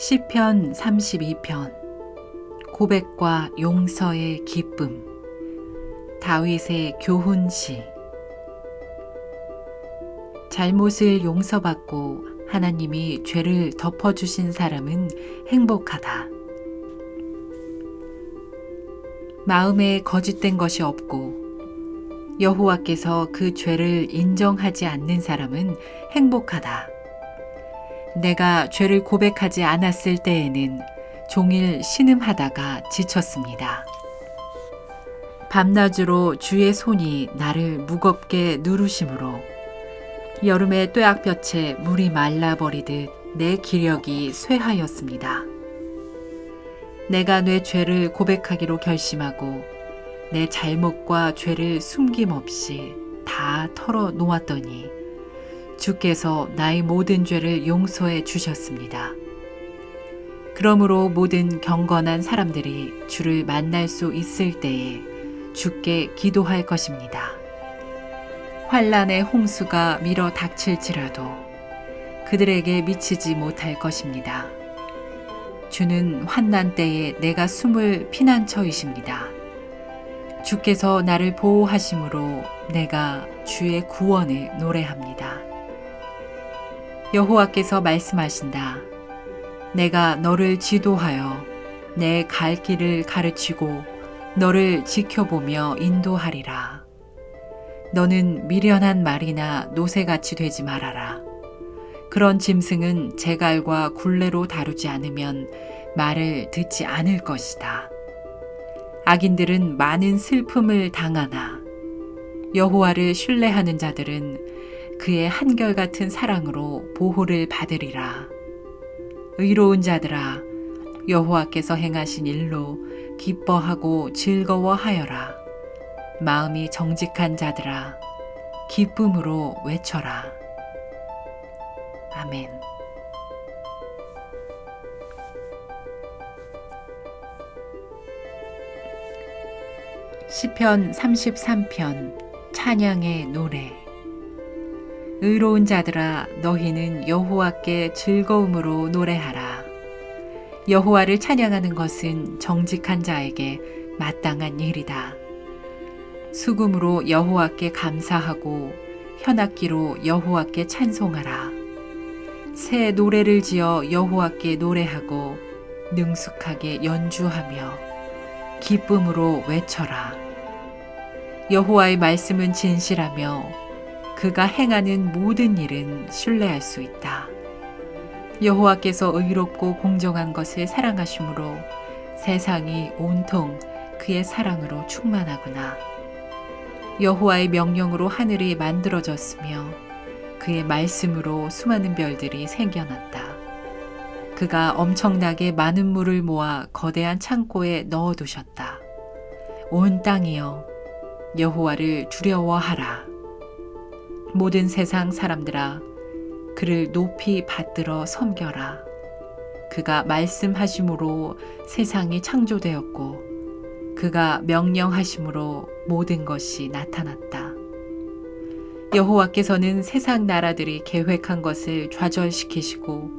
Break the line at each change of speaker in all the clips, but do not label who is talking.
시편 32편 고백과 용서의 기쁨 다윗의 교훈시 잘못을 용서받고 하나님이 죄를 덮어주신 사람은 행복하다. 마음에 거짓된 것이 없고 여호와께서 그 죄를 인정하지 않는 사람은 행복하다. 내가 죄를 고백하지 않았을 때에는 종일 신음하다가 지쳤습니다. 밤낮으로 주의 손이 나를 무겁게 누르심으로 여름의 뙤약볕에 물이 말라버리듯 내 기력이 쇠하였습니다. 내가 내 죄를 고백하기로 결심하고 내 잘못과 죄를 숨김없이 다 털어 놓았더니 주께서 나의 모든 죄를 용서해 주셨습니다. 그러므로 모든 경건한 사람들이 주를 만날 수 있을 때에 주께 기도할 것입니다. 환란의 홍수가 밀어 닥칠지라도 그들에게 미치지 못할 것입니다. 주는 환난 때에 내가 숨을 피난처이십니다. 주께서 나를 보호하심으로 내가 주의 구원을 노래합니다. 여호와께서 말씀하신다. 내가 너를 지도하여 내 갈 길을 가르치고 너를 지켜보며 인도하리라. 너는 미련한 말이나 노새같이 되지 말아라. 그런 짐승은 제갈과 굴레로 다루지 않으면 말을 듣지 않을 것이다. 악인들은 많은 슬픔을 당하나 여호와를 신뢰하는 자들은 그의 한결같은 사랑으로 보호를 받으리라. 의로운 자들아, 여호와께서 행하신 일로 기뻐하고 즐거워하여라. 마음이 정직한 자들아, 기쁨으로 외쳐라. 아멘. 시편 33편 찬양의 노래 의로운 자들아 너희는 여호와께 즐거움으로 노래하라. 여호와를 찬양하는 것은 정직한 자에게 마땅한 일이다. 수금으로 여호와께 감사하고 현악기로 여호와께 찬송하라. 새 노래를 지어 여호와께 노래하고 능숙하게 연주하며 기쁨으로 외쳐라. 여호와의 말씀은 진실하며 그가 행하는 모든 일은 신뢰할 수 있다. 여호와께서 의롭고 공정한 것을 사랑하심으로 세상이 온통 그의 사랑으로 충만하구나. 여호와의 명령으로 하늘이 만들어졌으며 그의 말씀으로 수많은 별들이 생겨났다. 그가 엄청나게 많은 물을 모아 거대한 창고에 넣어두셨다. 온 땅이여 여호와를 두려워하라. 모든 세상 사람들아 그를 높이 받들어 섬겨라. 그가 말씀하심으로 세상이 창조되었고 그가 명령하심으로 모든 것이 나타났다. 여호와께서는 세상 나라들이 계획한 것을 좌절시키시고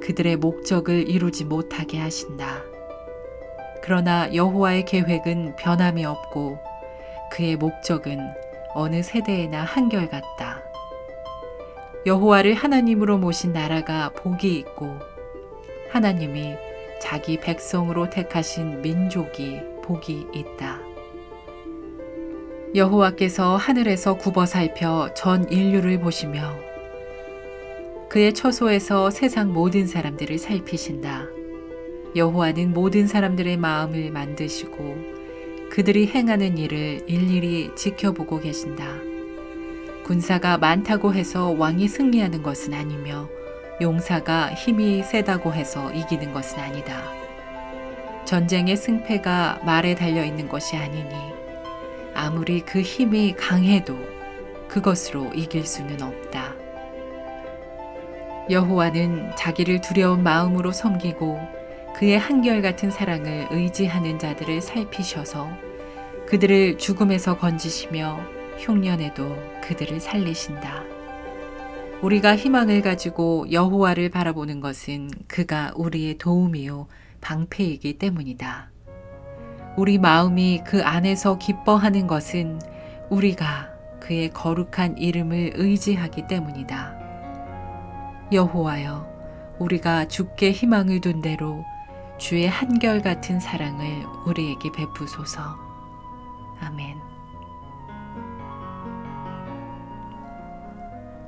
그들의 목적을 이루지 못하게 하신다. 그러나 여호와의 계획은 변함이 없고 그의 목적은 어느 세대에나 한결같다. 여호와를 하나님으로 모신 나라가 복이 있고 하나님이 자기 백성으로 택하신 민족이 복이 있다. 여호와께서 하늘에서 굽어 살펴 전 인류를 보시며 그의 처소에서 세상 모든 사람들을 살피신다. 여호와는 모든 사람들의 마음을 만드시고 그들이 행하는 일을 일일이 지켜보고 계신다. 군사가 많다고 해서 왕이 승리하는 것은 아니며 용사가 힘이 세다고 해서 이기는 것은 아니다. 전쟁의 승패가 말에 달려 있는 것이 아니니 아무리 그 힘이 강해도 그것으로 이길 수는 없다. 여호와는 자기를 두려운 마음으로 섬기고 그의 한결같은 사랑을 의지하는 자들을 살피셔서 그들을 죽음에서 건지시며 흉년에도 그들을 살리신다. 우리가 희망을 가지고 여호와를 바라보는 것은 그가 우리의 도움이요 방패이기 때문이다. 우리 마음이 그 안에서 기뻐하는 것은 우리가 그의 거룩한 이름을 의지하기 때문이다. 여호와여, 우리가 주께 희망을 둔 대로 주의 한결같은 사랑을 우리에게 베푸소서. 아멘.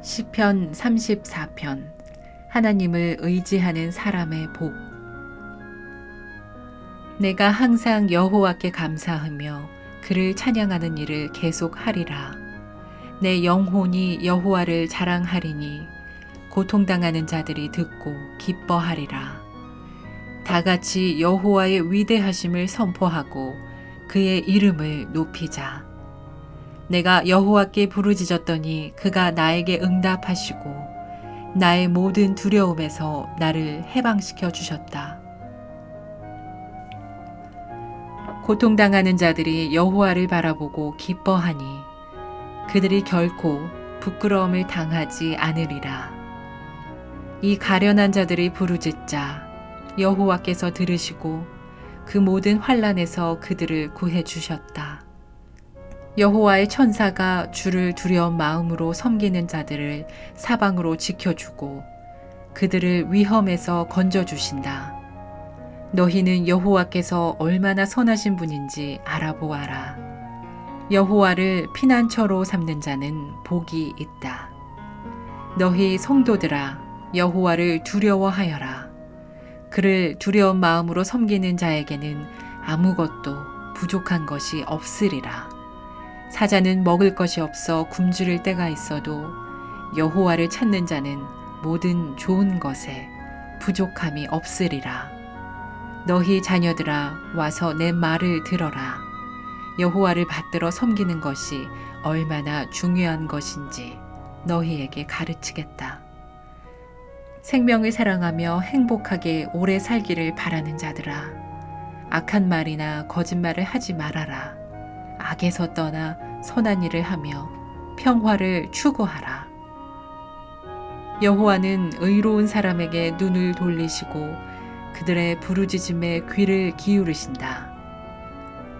시편 34편 하나님을 의지하는 사람의 복 내가 항상 여호와께 감사하며 그를 찬양하는 일을 계속하리라 내 영혼이 여호와를 자랑하리니 고통당하는 자들이 듣고 기뻐하리라 다 같이 여호와의 위대하심을 선포하고 그의 이름을 높이자 내가 여호와께 부르짖었더니 그가 나에게 응답하시고 나의 모든 두려움에서 나를 해방시켜 주셨다. 고통당하는 자들이 여호와를 바라보고 기뻐하니 그들이 결코 부끄러움을 당하지 않으리라. 이 가련한 자들이 부르짖자 여호와께서 들으시고 그 모든 환란에서 그들을 구해 주셨다. 여호와의 천사가 주를 두려운 마음으로 섬기는 자들을 사방으로 지켜주고 그들을 위험에서 건져 주신다. 너희는 여호와께서 얼마나 선하신 분인지 알아보아라. 여호와를 피난처로 삼는 자는 복이 있다. 너희 성도들아 여호와를 두려워하여라. 그를 두려운 마음으로 섬기는 자에게는 아무것도 부족한 것이 없으리라. 사자는 먹을 것이 없어 굶주릴 때가 있어도 여호와를 찾는 자는 모든 좋은 것에 부족함이 없으리라. 너희 자녀들아 와서 내 말을 들어라. 여호와를 받들어 섬기는 것이 얼마나 중요한 것인지 너희에게 가르치겠다. 생명을 사랑하며 행복하게 오래 살기를 바라는 자들아, 악한 말이나 거짓말을 하지 말아라. 악에서 떠나 선한 일을 하며 평화를 추구하라. 여호와는 의로운 사람에게 눈을 돌리시고 그들의 부르짖음에 귀를 기울이신다.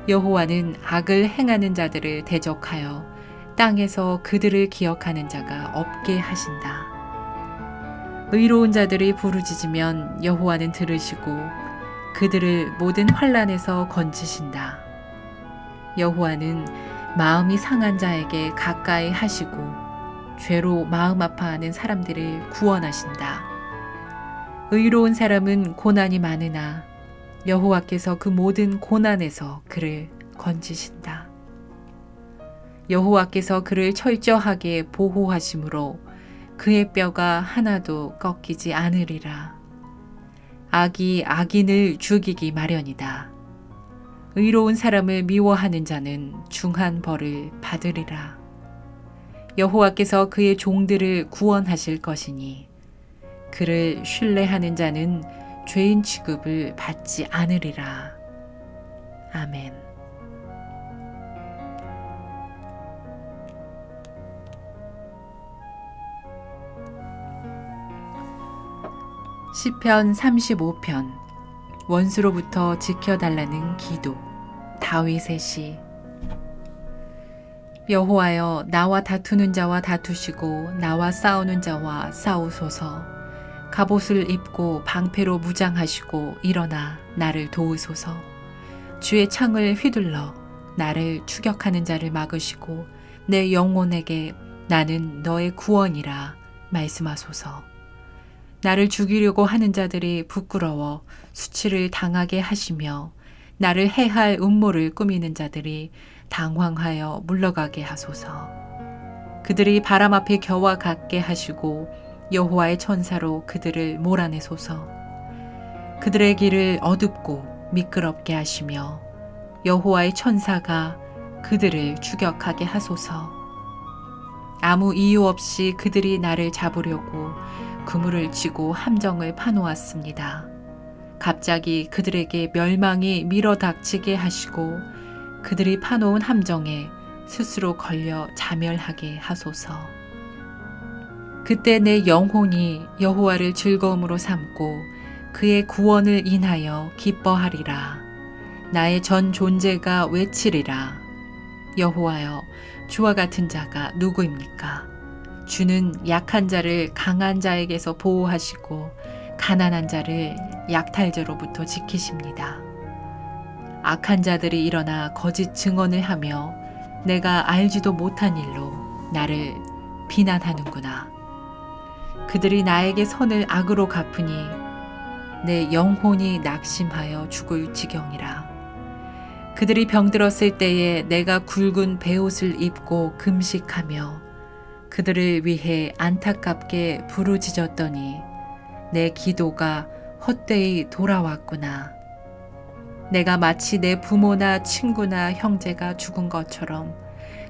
여호와는 악을 행하는 자들을 대적하여 땅에서 그들을 기억하는 자가 없게 하신다. 의로운 자들이 부르짖으면 여호와는 들으시고 그들을 모든 환란에서 건지신다. 여호와는 마음이 상한 자에게 가까이 하시고 죄로 마음 아파하는 사람들을 구원하신다. 의로운 사람은 고난이 많으나 여호와께서 그 모든 고난에서 그를 건지신다. 여호와께서 그를 철저하게 보호하심으로 그의 뼈가 하나도 꺾이지 않으리라. 악이 악인을 죽이기 마련이다. 의로운 사람을 미워하는 자는 중한 벌을 받으리라. 여호와께서 그의 종들을 구원하실 것이니 그를 신뢰하는 자는 죄인 취급을 받지 않으리라. 아멘. 시편 35편 원수로부터 지켜달라는 기도. 다윗의 시. 여호와여 나와 다투는 자와 다투시고 나와 싸우는 자와 싸우소서. 갑옷을 입고 방패로 무장하시고 일어나 나를 도우소서. 주의 창을 휘둘러 나를 추격하는 자를 막으시고 내 영혼에게 나는 너의 구원이라 말씀하소서 나를 죽이려고 하는 자들이 부끄러워 수치를 당하게 하시며 나를 해할 음모를 꾸미는 자들이 당황하여 물러가게 하소서. 그들이 바람 앞에 겨와 같게 하시고 여호와의 천사로 그들을 몰아내소서. 그들의 길을 어둡고 미끄럽게 하시며 여호와의 천사가 그들을 추격하게 하소서. 아무 이유 없이 그들이 나를 잡으려고 그물을 치고 함정을 파놓았습니다. 갑자기 그들에게 멸망이 밀어닥치게 하시고 그들이 파놓은 함정에 스스로 걸려 자멸하게 하소서. 그때 내 영혼이 여호와를 즐거움으로 삼고 그의 구원을 인하여 기뻐하리라. 나의 전 존재가 외치리라. 여호와여, 주와 같은 자가 누구입니까? 주는 약한 자를 강한 자에게서 보호하시고 가난한 자를 약탈자로부터 지키십니다. 악한 자들이 일어나 거짓 증언을 하며 내가 알지도 못한 일로 나를 비난하는구나. 그들이 나에게 선을 악으로 갚으니 내 영혼이 낙심하여 죽을 지경이라. 그들이 병들었을 때에 내가 굵은 베옷을 입고 금식하며 그들을 위해 안타깝게 부르짖었더니 내 기도가 헛되이 돌아왔구나. 내가 마치 내 부모나 친구나 형제가 죽은 것처럼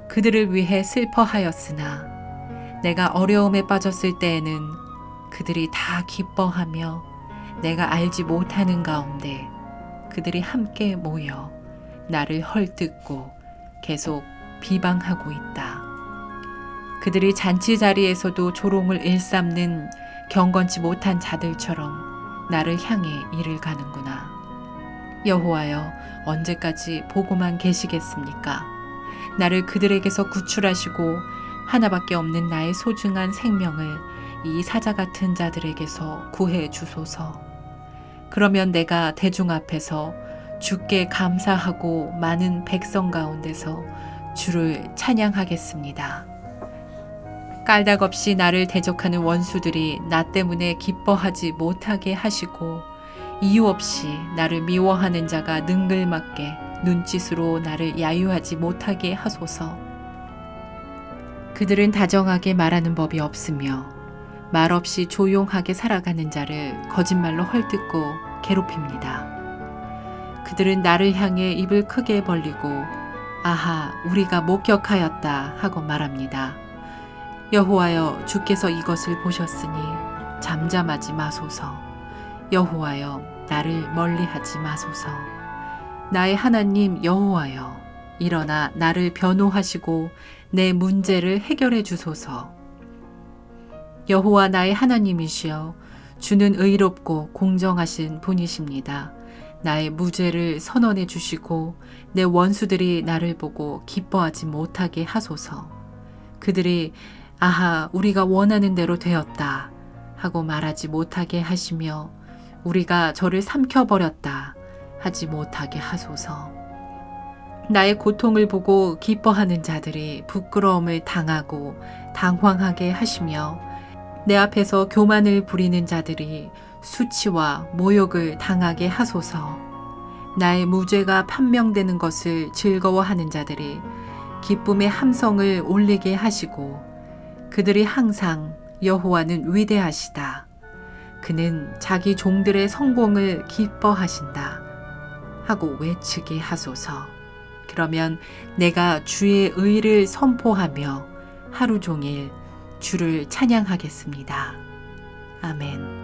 그들을 위해 슬퍼하였으나 내가 어려움에 빠졌을 때에는 그들이 다 기뻐하며 내가 알지 못하는 가운데 그들이 함께 모여 나를 헐뜯고 계속 비방하고 있다. 그들이 잔치 자리에서도 조롱을 일삼는 경건치 못한 자들처럼 나를 향해 일을 가는구나. 여호와여 언제까지 보고만 계시겠습니까? 나를 그들에게서 구출하시고 하나밖에 없는 나의 소중한 생명을 이 사자 같은 자들에게서 구해 주소서. 그러면 내가 대중 앞에서 주께 감사하고 많은 백성 가운데서 주를 찬양하겠습니다. 깔닥없이 나를 대적하는 원수들이 나 때문에 기뻐하지 못하게 하시고 이유 없이 나를 미워하는 자가 능글맞게 눈짓으로 나를 야유하지 못하게 하소서. 그들은 다정하게 말하는 법이 없으며 말없이 조용하게 살아가는 자를 거짓말로 헐뜯고 괴롭힙니다. 그들은 나를 향해 입을 크게 벌리고 아하 우리가 목격하였다 하고 말합니다. 여호와여 주께서 이것을 보셨으니 잠잠하지 마소서. 여호와여 나를 멀리하지 마소서. 나의 하나님 여호와여 일어나 나를 변호하시고 내 문제를 해결해 주소서. 여호와 나의 하나님이시여 주는 의롭고 공정하신 분이십니다. 나의 무죄를 선언해 주시고 내 원수들이 나를 보고 기뻐하지 못하게 하소서. 그들이 아하 우리가 원하는 대로 되었다 하고 말하지 못하게 하시며 우리가 저를 삼켜버렸다 하지 못하게 하소서. 나의 고통을 보고 기뻐하는 자들이 부끄러움을 당하고 당황하게 하시며 내 앞에서 교만을 부리는 자들이 수치와 모욕을 당하게 하소서. 나의 무죄가 판명되는 것을 즐거워하는 자들이 기쁨의 함성을 올리게 하시고 그들이 항상 여호와는 위대하시다. 그는 자기 종들의 성공을 기뻐하신다. 하고 외치게 하소서. 그러면 내가 주의 의를 선포하며 하루 종일 주를 찬양하겠습니다. 아멘.